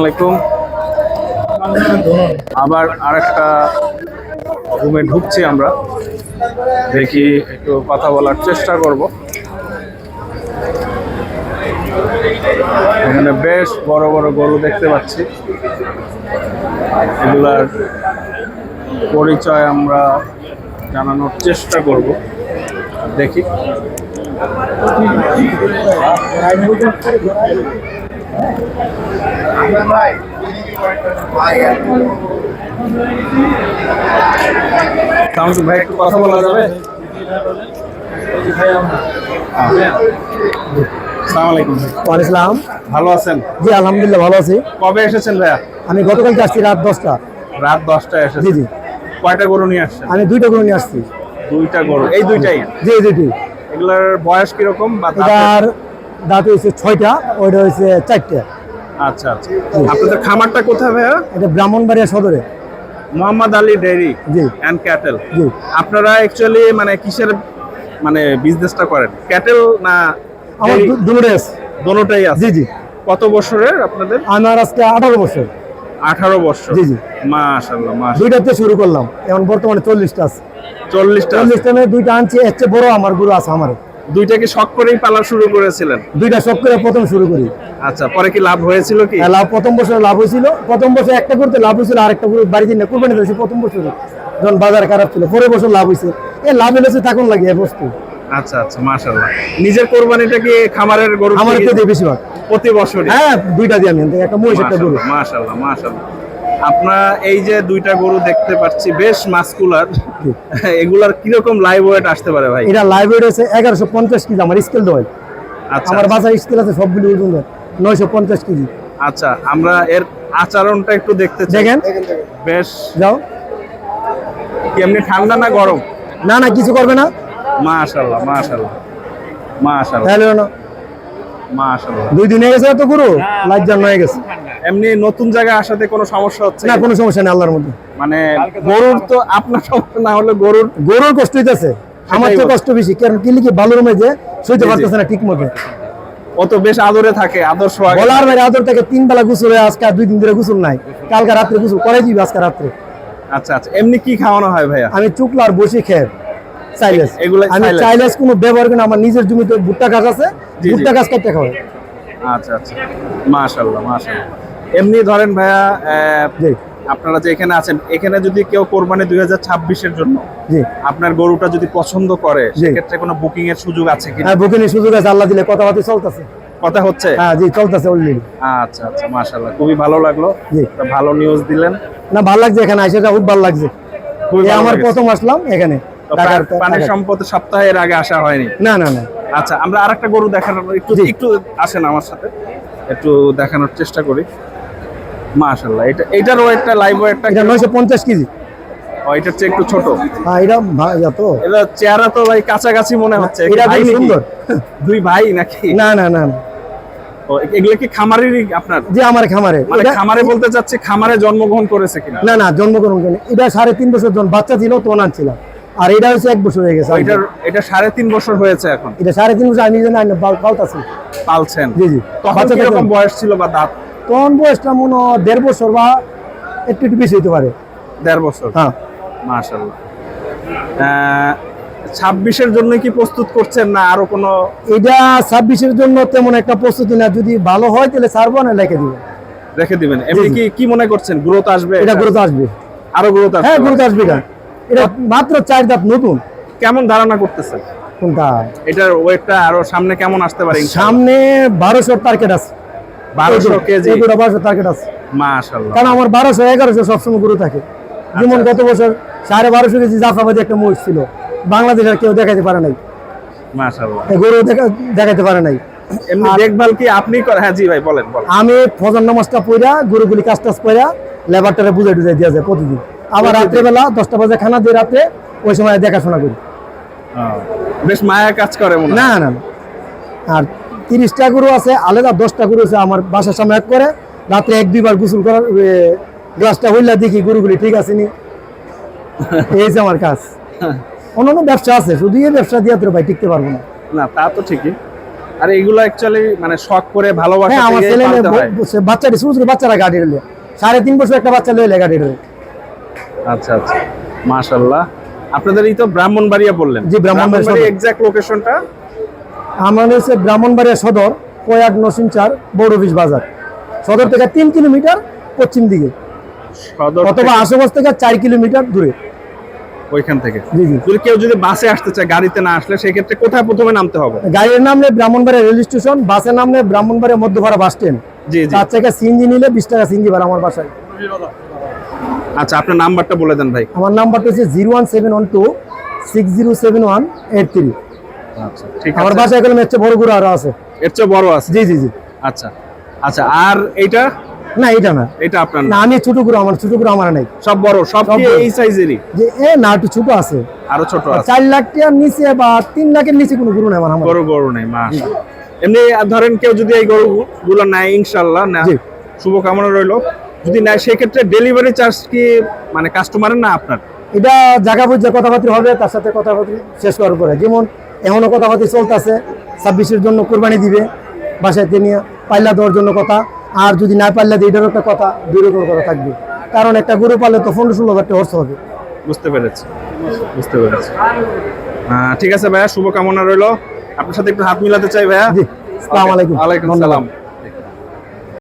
আলাইকুম। আবার আরেকটা রুমে ঢুকছি আমরা। দেখি একটু কথা বলার চেষ্টা করব। এখানে বেশ বড় বড় গরু দেখতে পাচ্ছি। এগুলার পরিচয় আমরা জানানোর চেষ্টা করব। দেখি। তাহলে ভাই একটু কথা বলা যাবে? আসসালামু ভালো আছেন? জি আলহামদুলিল্লাহ ভালো আছি। কবে এসেছেন ভাইয়া? আমি গতকালকে আসছি রাত দশটা। রাত দশটায় জি জি। কয়টা গরু নিয়ে আসছেন? আমি দুইটা গরু নিয়ে আসছি। দুইটা গরু। এই দুইটাই? জি দুইটি এগুলার বয়স কীরকম বা দাঁত হয়েছে ছয়টা ওইটা হয়েছে চারটা। আচ্ছা আচ্ছা। আপনাদের খামারটা কোথায় ভাইয়া? এটা ব্রাহ্মণবাড়িয়া সদরে। Mohammad Ali dairy G. And cattle. জি। আপনারা অ্যাকচুয়ালি মানে কিসের মানে বিজনেসটা করেন? ক্যাটেল না আমার দু- দুটোই আছে। আছে? জি জি। কত বছরের আপনাদের? আমার আজকে আঠারো বছর। আঠারো বছর। জি, জি। মাশাল্লাহ মাশাল্লাহ দুইটাতে শুরু করলাম। এখন বর্তমানে চল্লিশটা আছে। চল্লিশটা। চল্লিশটা দুইটা আনছি এর চেয়ে বড় আমার গরু আছে আমার দুইটাকে শখ করেই পালা শুরু করেছিলেন। দুইটা সব করে প্রথম শুরু করি। আচ্ছা পরে কি লাভ হয়েছিল কি? হ্যাঁ, লাভ প্রথম বছর লাভ হয়েছিল। প্রথম বছর একটা করতে লাভ হয়েছিল আরেকটা গরু বাড়িতে না কোরবানি দিয়েছি প্রথম বছর। যখন বাজার খারাপ ছিল পরের বছর লাভ হয়েছে। এ লাভ হলেছে তখন লাগে বস্তু। আচ্ছা আচ্ছা মাশাল্লাহ নিজের কোরবানিটা কি খামারের গরু আমার তো দিয়ে বেশিরভাগ। প্রতি বছরই? হ্যাঁ দুইটা দিয়ে আমি একটা মহিষ একটা গরু মাশাল্লাহ মাশাল্লাহ আপনার এই যে দুইটা গরু দেখতে পাচ্ছি বেশ মাসকুলার। এগুলার কীরকম লাইভ ওয়েট আসতে পারে ভাই? এটা লাইব্রেরি আছে এগারোশো পঞ্চাশ কেজি আমার স্কেল আচ্ছা আমার বাজার স্কেল আছে সবগুলি ওজন নয়শো পঞ্চাশ কেজি। আচ্ছা আমরা এর আচরণটা একটু দেখতে দেখেন। বেশ। যাও। কেমনি ঠান্ডা না গরম? না না কিছু করবে না। মাশাল্লাহ মাশাল্লাহ। মাশাল্লাহ। তাহলে না। দুই দিন হয়ে গেছে এত গরু? লাজ্জার হয়ে গেছে। এমনি নতুন জায়গায় আসাতে কোনো সমস্যা হচ্ছে না কোনো সমস্যা নেই আল্লাহর মধ্যে। মানে গরুর তো আপনার সমস্যা না হলে গরুর গরুর কষ্ট হইতেছে। আমার তো কষ্ট বেশি কারণ কি লিখি ভালো সইতে জি, জি। পারতেছে না ঠিক মতো। ও তো বেশ আদরে থাকে আদর্শ বলার বাইরে আদর থেকে তিন বেলা গুসল হয়ে আজকে দুই দিন ধরে গুসল নাই। কালকে রাত্রে গুসল করে দিবি আজকে রাত্রে। আচ্ছা আচ্ছা। এমনি কি খাওয়ানো হয় ভাইয়া? আমি চুকলার বসে খেয়ে চাইলেস। এগুলো আমি? চাইলেস কোনো ব্যবহার করি না আমার নিজের জমিতে ভুট্টা গাছ আছে। ভুট্টা গাছ কাটতে খাওয়াই আচ্ছা আচ্ছা। মাশাল্লাহ মাশাল্লাহ এমনি ধরেন ভাইয়া জি। আপনারা যে এখানে আছেন এখানে যদি কেউ কোরবানি দুই হাজার ছাব্বিশের জন্য জি। আপনার গরুটা যদি পছন্দ করে। সেক্ষেত্রে কোনো বুকিং এর সুযোগ আছে কি হ্যাঁ বুকিনের সুযোগ আছে আল্লাহ দিলে কথাবার্তা চলতেছে। কথা হচ্ছে? হ্যাঁ জি চলতেছে অলরেডি আচ্ছা আচ্ছা মাশাল্লাহ খুবই ভালো লাগল। ভালো নিউজ দিলেন। না ভালো লাগছে এখানে আইসা খুব ভালো লাগছে। আমার প্রথম আসলাম এখানে ঢাকার- প্রাণ- সম্পদ সপ্তাহের আগে আসা হয়নি। না না না। আচ্ছা আমরা আরেকটা গরু দেখানোর একটু জি। একটু আসেন আমার সাথে। একটু দেখানোর চেষ্টা করি। মাশাল্লাহ এটা এটারও একটা লাইভ একটা এটা নয়শো পঞ্চাশ কেজি। এটার চেয়ে একটু ছোট। হ্যাঁ এটা ভা- ইয়া তো। এটা চেহারা তো ভাই কাছাকাছি মনে হচ্ছে। এটা ভাই সুন্দর। দুই ভাই নাকি? না না না এগুলো কি খামারেরই আপনার? যে আমার খামারে। মানে খামারে বলতে চাচ্ছি খামারে জন্মগ্রহণ করেছে কিনা? না না জন্মগ্রহণ করেনি। এটা সাড়ে তিন বছর বাচ্চা ছিল তখন আনছিলাম আর এটা হচ্ছে এক বছর হয়ে গেছে। এটার এটা সাড়ে তিন বছর হয়েছে এখন। এটা সাড়ে তিন বছর আমি জানি আমি পাল্টাছি পালছেন? জি জি। তখন কীরকম বয়স ছিল বা দাঁত? তখন বয়সটা মনে হয় দেড় বছর বা একটু একটু বেশি হতে পারে। দেড় বছর? হ্যাঁ। মাশাল্লাহ ছাব্বিশের জন্য কি প্রস্তুত করছেন না আরও কোনো? এটা ছাব্বিশের জন্য তেমন একটা প্রস্তুতি না। যদি ভালো হয় তাহলে ছাড়বো না লেখে দিব। রেখে দিবেন। এমনি কি কি মনে করছেন? গ্রোথ আসবে? এটা গ্রোথ আসবে। আরও গ্রোথ আসবে। হ্যাঁ গ্রোথ আসবে এটা। এটা মাত্র চার দাঁত নতুন। কেমন ধারণা করতেছেন? কোনটা? এটার ওয়েটটা আরও সামনে কেমন আসতে পারে সামনে বারোশো টার্গেট আছে। বারোশো কেজি। বারোশো টার্গেট আছে। মাশাল্লাহ কারণ আমার বারোশো এগারোশো সবসময় গরু থাকে। যেমন আচ্ছা। গত বছর সাড়ে বারোশো কেজি জাফরাবাদী একটা মহিষ ছিল। বাংলাদেশের কেউ দেখাতে পারে নাই। মাশাল্লাহ গরু দেখাতে পারে নাই। এমনি দেখভাল কি আপনি করেন হ্যাঁ জি ভাই বলেন বলেন। আমি ফজর নামাজটা পড়া গরুগুলি কাজ টাজ পড়া লেবারটারে বুঝাই টুজাই দিয়ে যায় প্রতিদিন। আবার? রাত্রেবেলা দশটা বাজে খানা দিয়ে রাতে ওই সময় দেখাশোনা করি। বেশ মায়া কাজ করে না না। আর তিরিশটা গরু আছে আলাদা দশটা গরু আছে আমার বাসার সামনে এক করে। রাত্রে এক দুইবার গোসল করার গ্লাসটা হইলা দেখি গরুগুলি ঠিক আছে নি। এই যে আমার কাজ। অন্যান্য ব্যবসা আছে শুধু এই ব্যবসা দিয়ে তো ভাই টিকতে পারব না। না তা তো ঠিকই। আর এগুলো অ্যাকচুয়ালি মানে শখ করে ভালোবাসা হ্যাঁ আমার ছেলে বাচ্চাটি ছোট ছোট বাচ্চারা গাড়ি সাড়ে তিন বছর একটা বাচ্চা লইলে গাড়ি আচ্ছা আচ্ছা। মাশাল্লাহ আপনাদের এই তো ব্রাহ্মণবাড়িয়া বললেন। জি, ব্রাহ্মণবাড়িয়া। এক্সাক্ট লোকেশনটা আমার হচ্ছে ব্রাহ্মণবাড়িয়া সদর কয়াক নসিনচার বড় অফিস বাজার। সদর থেকে তিন কিলোমিটার পশ্চিম দিকে। সদর অথবা আশেপাশ থেকে চার কিলোমিটার দূরে। ওইখান থেকে। যদি কেউ যদি বাসে আসতে চায় গাড়িতে না আসলে সেক্ষেত্রে কোথায় প্রথমে নামতে হবে? গাড়ির নামলে ব্রাহ্মণবাড়িয়া রেল স্টেশন বাসের নামলে ব্রাহ্মণবাড়িয়া মধ্যপাড়া বাস স্ট্যান্ড। জি জি। চার থেকে সিএনজি নিলে বিশ টাকা সিএনজি ভাড়া আমার বাসায়। আচ্ছা আপনার নাম্বারটা বলে দেন ভাই। আমার নাম্বারটা হচ্ছে zero one seven one two six zero seven one eight three. আচ্ছা ঠিক আমার বাসায় এগুলো হচ্ছে বড় গুড়ো আরও আছে। এর চেয়ে বড় আছে? জি জি জি। আচ্ছা আচ্ছা আর এইটা? না এটা না। এটা আপনার না আমি ছোট গুড়ো আমার ছোট গুড়ো আমার নাই। সব বড় সব বড়। এই সাইজেরই? যে এ না একটু ছোট আছে। আরও ছোট আছে। চার লাখ টাকার নিচে বা তিন লাখের নিচে কোনো গুরু নেই আমার আমার। গরু গরু নেই মাশা এমনি ধরেন কেউ যদি এই গরু গুলো নেয় না। জি। শুভকামনা রইল। যদি নেয় সেক্ষেত্রে ডেলিভারি চার্জ কি মানে কাস্টমারের না আপনার? এটা জায়গা বুঝে কথাবার্তা হবে তার সাথে কথাবার্তা শেষ করার পরে। যেমন এমনও কথাবার্তা চলতেছে ছাব্বিশের জন্য কোরবানি দিবে বাসায় নিয়ে পাল্লা দেওয়ার জন্য কথা আর যদি না পাল্লা দিয়ে এটারও একটা কথা দুই রকম কথা থাকবে। কারণ একটা গরু পারলে তো পনেরো ষোলো হাজার টাকা খরচ হবে। বুঝতে পেরেছি বুঝতে পেরেছি। ঠিক আছে ভাইয়া শুভকামনা রইল। আপনার সাথে একটু হাত মিলাতে চাই ভাইয়া। জি আসসালামু আলাইকুম। ধন্যবাদ। সালাম।